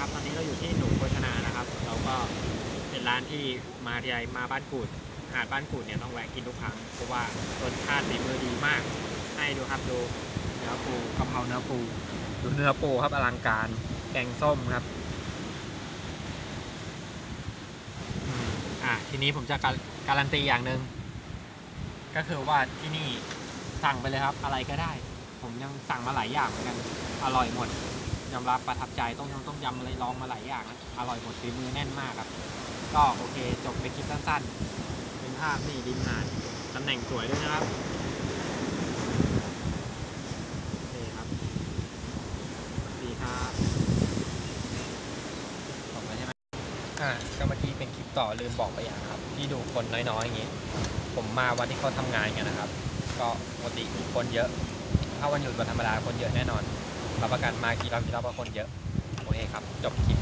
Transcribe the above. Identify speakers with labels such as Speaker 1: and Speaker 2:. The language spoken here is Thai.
Speaker 1: นะครับ ตอนนี้เราอยู่ที่หนุ่มโภชนานะครับ เราก็เป็นร้านที่มาทีไรมาบ้านกูดหาดบ้านกูดเนี่ยต้องแวะกินทุกครั้งเพราะว่ารสชาติฝีมือดีมาก ให้ดูครับดูเนื้อปูกะเพราเนื้อปูดูเนื้อปูครับอลังการแกงส้มครับอะทีนี้ผมจะการการันตีอย่างหนึ่งก็คือว่าที่นี่สั่งไปเลยครับ อะไรก็ได้ ผมยังสั่งมาหลายอย่างเหมือนกันอร่อยหมด ยอมรับประทับใจต้มยำต้มยำอะไรลองมาหลายอย่างนะอร่อยหมดฝีมือแน่นมากครับ ก็โอเคจบไปคลิปสั้นๆ เป็นภาพนี่ริมหาดตำแหน่งสวยด้วยนะครับนี่ครับดีครับส่งไปใช่ไหมอ่าก็เมื่อกี้เป็นคลิปต่อลืมบอกไปอย่างครับ ที่ดูคนน้อยๆอย่างนี้ ผมมาวันที่เขาทำงานกันนะครับ ก็ปกติคนเยอะถ้าวันหยุดวันธรรมดาคนเยอะแน่นอน รับประกันมากี่รอบกี่รอบก็คนเยอะโอเคครับ จบคลิป